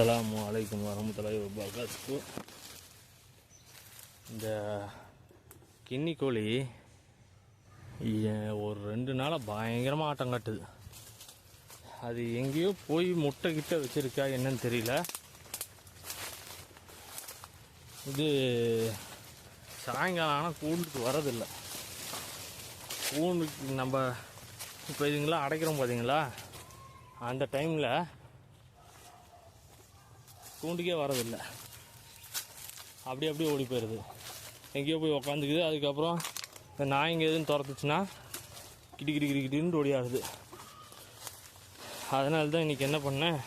அஸ்ஸலாமு அலைக்கும் வரமத்துல்லாஹி வபரகாத்து இந்த கிண்ணி கோழி ஒரு ரெண்டு நாளாக பயங்கரமாக ஆட்டம் காட்டுது. அது எங்கேயோ போய் முட்டை கிட்ட வச்சிருக்கா என்னன்னு தெரியல. இது சாயங்காலம் ஆனால் கூண்டுக்கு வரதில்லை கூண்டுக்கு நம்ம இப்போ இதுங்களாம் அடைக்கிறோம் பார்த்தீங்களா அந்த டைமில் கூண்டுக்கே வரதில்லை. அப்படி அப்படியே ஓடி போயிடுது. எங்கேயோ போய் உக்காந்துக்குது. அதுக்கப்புறம் இந்த நாய்ங்க எதுவும் துரத்துச்சுன்னா கிடி கிடி கிடி கிடின்னு ஓடியாடுது அதனால தான் இன்றைக்கி என்ன பண்ணேன்?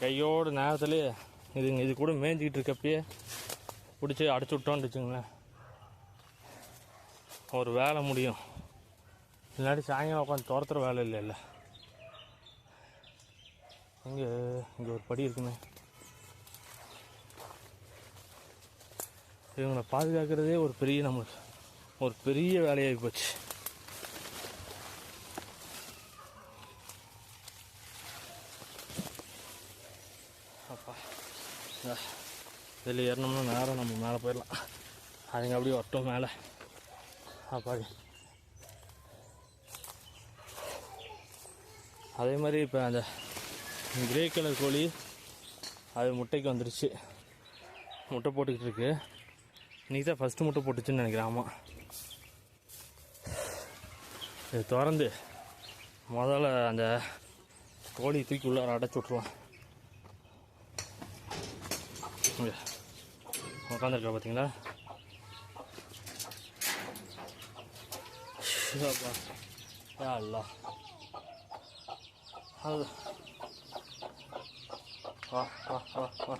கையோட நேரத்துலேயே இது இது கூட மேய்ஞ்சிக்கிட்டு இருக்கப்பயே பிடிச்சி அடைச்சி விட்டோன்னு வச்சுங்களேன் ஒரு வேலை முடியும். இல்லாட்டி சாயங்காலம் உட்காந்து துரத்துற வேலை இல்லை இங்கே இங்கே ஒரு படி இருக்குமே. இவங்களை பாதுகாக்கிறதே ஒரு பெரிய நம்மளுக்கு ஒரு பெரிய வேலையாகி போச்சு. அப்பா இதில் ஏறினோம்னா நேரம் நம்ம மேலே போயிடலாம். அதுங்க அப்படியே ஒட்டும் மேலே. அப்பாடி அதே. மாதிரி இப்போ அந்த கிரே கலர் கோழி அது முட்டைக்கு வந்துருச்சு. முட்டை போட்டுக்கிட்டு இருக்கு. இன்றைக்கி தான் ஃபஸ்ட்டு முட்டை போட்டுச்சுன்னு நினைக்கிறேன். ஆமாம் இது திறந்து முதல்ல அந்த கோழி தூக்கி உள்ளார அடைச்சி விட்ருவோம் உட்காந்துருக்கா பார்த்தீங்களா ஷியாப்பா. அது ஆ ஆ ஆ ஆ.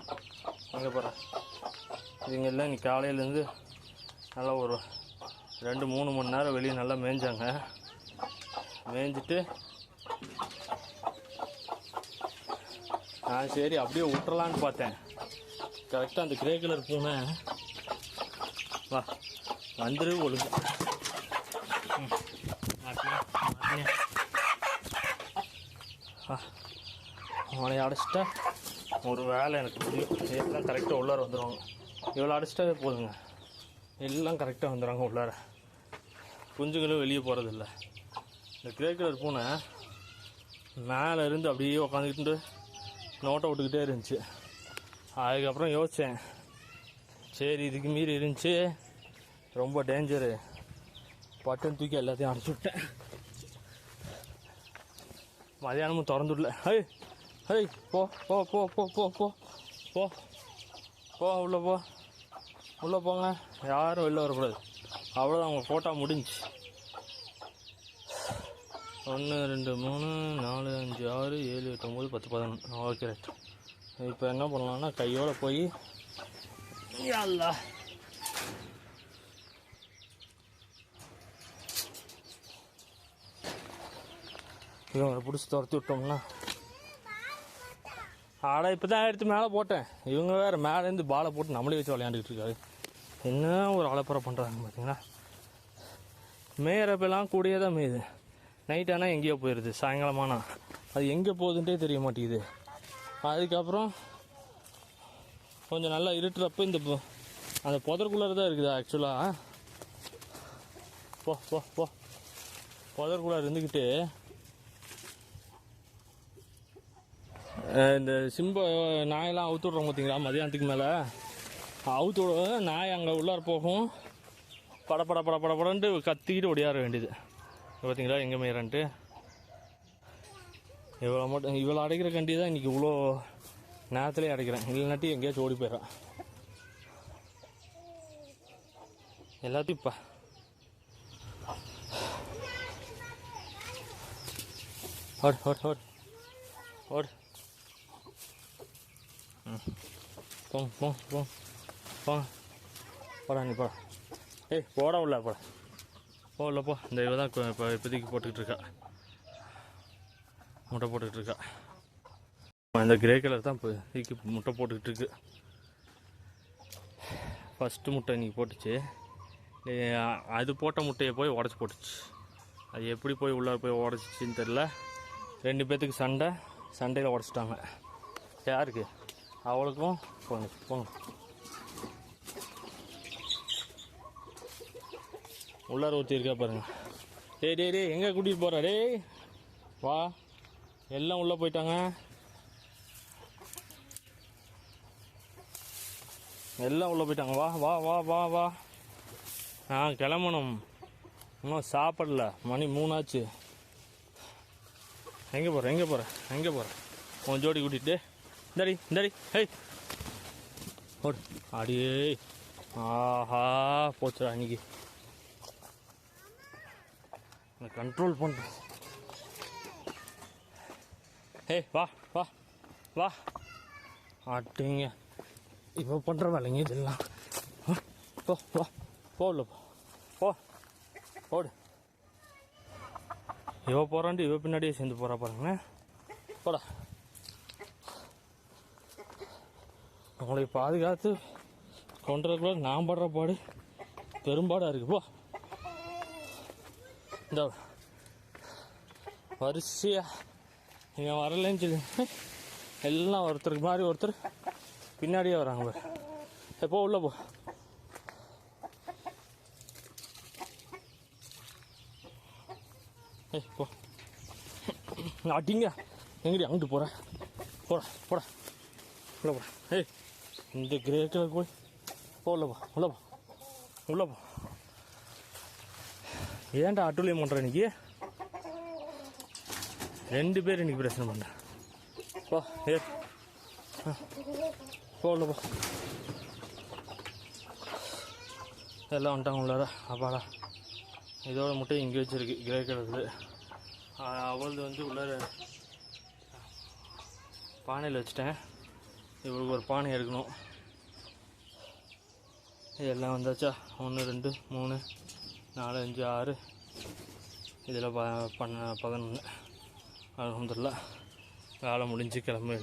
அங்கே போகிறேன் இவங்கெல்லாம் இன்னைக்கு காலையிலேருந்து நல்லா ஒரு ரெண்டு மூணு மணி நேரம் வெளியே நல்லா மேய்ஞ்சாங்க. மேய்ஞ்சிட்டு நான் சரி அப்படியே விட்டுறலான்னு பார்த்தேன். கரெக்டாக அந்த கிரே கலர் பூனை. வா வந்துரு ஒழுங்கு. அவனை அடைச்சிட்டா ஒரு வேலை எனக்கு முடியும் எல்லாம் கரெக்டாக உள்ளார வந்துடுவாங்க இவ்வளோ அடிச்சிட்டாவே போதுங்க. எல்லாம் கரெக்டாக வந்துடுறாங்க உள்ளார. குஞ்சுங்களும் வெளியே போகிறதில்ல இந்த கிரே கலர் பூனை மேலே இருந்து அப்படியே உக்காந்துக்கிட்டு நோட்டை விட்டுக்கிட்டே இருந்துச்சு. அதுக்கப்புறம் யோசித்தேன் சரி இதுக்கு மீறி இருந்துச்சு. ரொம்ப டேஞ்சரு பட்டன் தூக்கி எல்லாத்தையும் அடைச்சி விட்டேன். மதியானமும் திறந்துடல. ஹை ஹை போ போ போ போ போ போ போ உள்ளே போ. உள்ளே போங்க. யாரும் வெளில வரக்கூடாது. அவ்வளோதான் அவங்க ஃபோட்டோ முடிஞ்சு ஒன்று ரெண்டு மூணு நாலு அஞ்சு ஆறு ஏழு எட்டு ஒம்பது பத்து பதினொன்று ஓகே ரைட் இப்போ என்ன பண்ணலாம்னா கையோட போய் அல்லா இவங்களை பிடிச்சி துரத்தி விட்டோம்னா ஆடா இப்போ தான் எடுத்து மேலே போட்டேன். இவங்க வேறு மேலேருந்து பாலை போட்டு நம்மளே வச்சு விளையாண்டுக்கிட்டு இருக்காரு. என்ன ஒரு அலப்பறை பண்ணுறாங்க பார்த்தீங்கன்னா மேயறப்பெல்லாம் கூடயே தான் மேயுது. நைட் ஆனால் எங்கேயோ போயிடுது சாயங்காலமானா அது எங்கே போகுதுன்ட்டே தெரிய மாட்டேங்குது. அதுக்கப்புறம் கொஞ்சம் நல்லா இருட்டுறப்ப இந்த அந்த புதற்குள்ளார தான் இருக்குது ஆக்சுவலாக போ போ போ. புதற்குள்ளார இருந்துக்கிட்டு இந்த சிம்ப நாயெல்லாம் அவுத்து விட்றோம் பார்த்தீங்களா மதியானத்துக்கு மேலே. அவுத்து விட நாய் அங்கே உள்ளார போகும். பட பட பட பட படன்ட்டு கத்திக்கிட்டு ஒடியார வேண்டியது. பார்த்தீங்களா எங்கே மேயறான்ட்டு இவ்வளோ மட்டும் இவ்வளோ அடைக்கிற கண்டி தான் இன்றைக்கி இவ்வளோ நேரத்துலேயே அடைக்கிறேன். இல்லைனாட்டி எங்கேயாச்சும் ஓடி போயிடுறான். எல்லாத்தையும் இப்போ. ஓடு ஓடு ஓடு. ஓடு. ம் போ போ. போ. போடா நீ போடா. ஏய் போட உள்ள போட. போ உள்ள போ. இந்த இவ தான் இப்போ இப்போதைக்கு போட்டுக்கிட்டு இருக்கா. முட்டை போட்டுக்கிட்டு இருக்கா. இந்த கிரே கலர் தான் இப்போ இப்போதைக்கு முட்டை போட்டுக்கிட்டு இருக்கு. ஃபஸ்ட்டு முட்டை இன்னைக்கு போட்டுச்சு. அது போட்ட முட்டையை போய் உடச்சி போட்டுச்சு. அது எப்படி போய் உள்ளார போய் உடச்சிச்சின்னு தெரில ரெண்டு பேர்த்துக்கு சண்டை. சண்டையில் உடச்சிட்டாங்க. யாருக்கு? அவளுக்கும் போங்க போங்க. உள்ளார ஊற்றி இருக்கா பாருங்க. டேய் டே டே எங்கே கூட்டிகிட்டு போகிற டேய் வா. எல்லாம் உள்ளே போயிட்டாங்க. எல்லாம் உள்ளே போயிட்டாங்க. வா வா வா வா வா. ஆ கிளம்பணும். இன்னும் சாப்பிடல. மணி மூணாச்சு. எங்கே போகிற எங்கே போகிற எங்கே போகிற உன் ஜோடி கூட்டிகிட்டு இந்தாடி இந்தாடி ஹேய் ஓடு. அடியே. ஆஹா போச்சுடா இன்னைக்கு கண்ட்ரோல் பண்ணுறேன் ஏய் வா வா வா. அட்டிங்க இப்போ பண்ணுற வேலைங்க இதெல்லாம். ஆ, போ வா போல போ. போ. போடு இவ போகிறான்ட்டு இவ பின்னாடியே சேர்ந்து போகிறா பாருங்களேன். போடா. உங்களை பாதுகாத்து கொண்டுறதுக்குள்ள நான் படுற பாடு பெரும்பாடாக இருக்குப்பா இந்த. வரிசையா. நீங்கள் வரலன்னு சொல்லி. எல்லாம் ஒருத்தருக்கு மாதிரி ஒருத்தர் பின்னாடியே வராங்க எப்போ உள்ள போ. ஏய் போ. அடிங்க. எங்கடி அங்கிட்டு போகிறேன் போடா போடா. உள்ள போடா. ஏய். இந்த கிரே கலர் கோழி உள்ளப்பா உள்ளப்பா உள்ளப்பா ஏன்டா அட்டுலியம் பண்ணுற இன்னைக்கு? ரெண்டு பேர் இன்னைக்கு பிரச்சனை பண்ண போ ஏ. ஆ. எல்லாம் வந்துட்டாங்க உள்ளார. அப்பாடா. இதோட முட்டை இங்கே வச்சுருக்கு கிரே கலர்து அவளது வந்து உள்ளார பானையில் வச்சுட்டேன். இவளுக்கு ஒரு பானை எடுக்கணும். இதெல்லாம் வந்தாச்சா? ஒன்று ரெண்டு மூணு நாலு அஞ்சு ஆறு. இதில் ப பண்ண பதினொன்று அலமதுல்லா வேலை முடிஞ்சு கிளம்ப